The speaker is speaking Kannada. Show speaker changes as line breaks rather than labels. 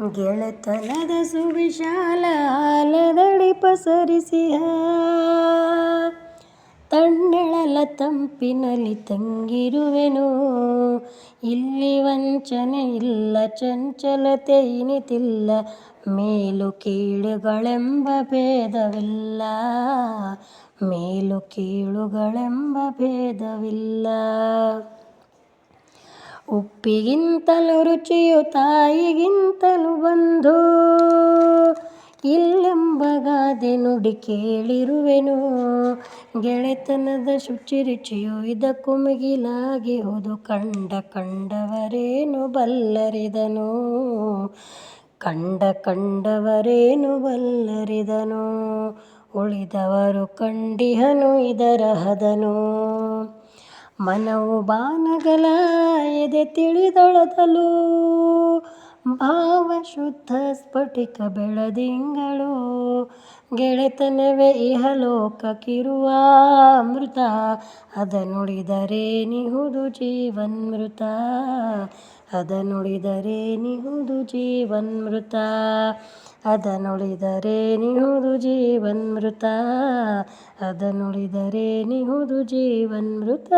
ಗೆಳೆತನದ ಸುವಿಶಾಲ ಆಲದಡಿ ಪಸರಿಸಿಹ. ತಣ್ಣೆಳಲ ತಂಪಿನಲ್ಲಿ ತಂಗಿರುವೆನು. ಇಲ್ಲಿ ವಂಚನೆ ಇಲ್ಲ, ಚಂಚಲತೆ ಇನಿತಿಲ್ಲ. ಮೇಲು ಕೀಳುಗಳೆಂಬ ಭೇದವಿಲ್ಲ. ಮೇಲು ಕೀಳುಗಳೆಂಬ ಭೇದವಿಲ್ಲ. ಉಪ್ಪಿಗಿಂತಲೂ ರುಚಿಯು ತಾಯಿಗಿಂತಲೂ ಬಂಧು ಇಲ್ಲೆಂಬ ಗಾದೆ ನುಡಿ ಕೇಳಿರುವೆನು. ಗೆಳೆತನದ ಶುಚಿ ರುಚಿಯು ಇದಕ್ಕೂ ಮಿಗಿಲಾಗಿಹುದು ಕಂಡ ಕಂಡವರೇನು ಬಲ್ಲರಿದನು? ಕಂಡ ಕಂಡವರೇನು ಬಲ್ಲರಿದನು? ಉಳಿದವರು ಕಂಡಿಹನು ಇದರ ಹದನು. ಮನವು ಬಾನಗಲ ಎದೆ ತಿಳಿದೊಳದಲು ಭಾವ ಶುದ್ಧ ಸ್ಫಟಿಕ ಬೆಳದಿಂಗಳು. ಗೆಳೆತನವೇ ಇಹಲೋಕಕ್ಕಿರುವ ಅಮೃತ. ಅದ ನುಡಿದರೆ ನಿಹುದು ಜೀವನ್ಮೃತ. ಅದ ನುಡಿದರೆ ನಿಹುದು ಜೀವನ್ಮೃತ. ಅದ ನುಡಿದರೆ ನಿಹುದು ಜೀವನ್ಮೃತ. ಅದ ನುಡಿದರೆ ನಿಹುದು ಜೀವನ್ಮೃತ.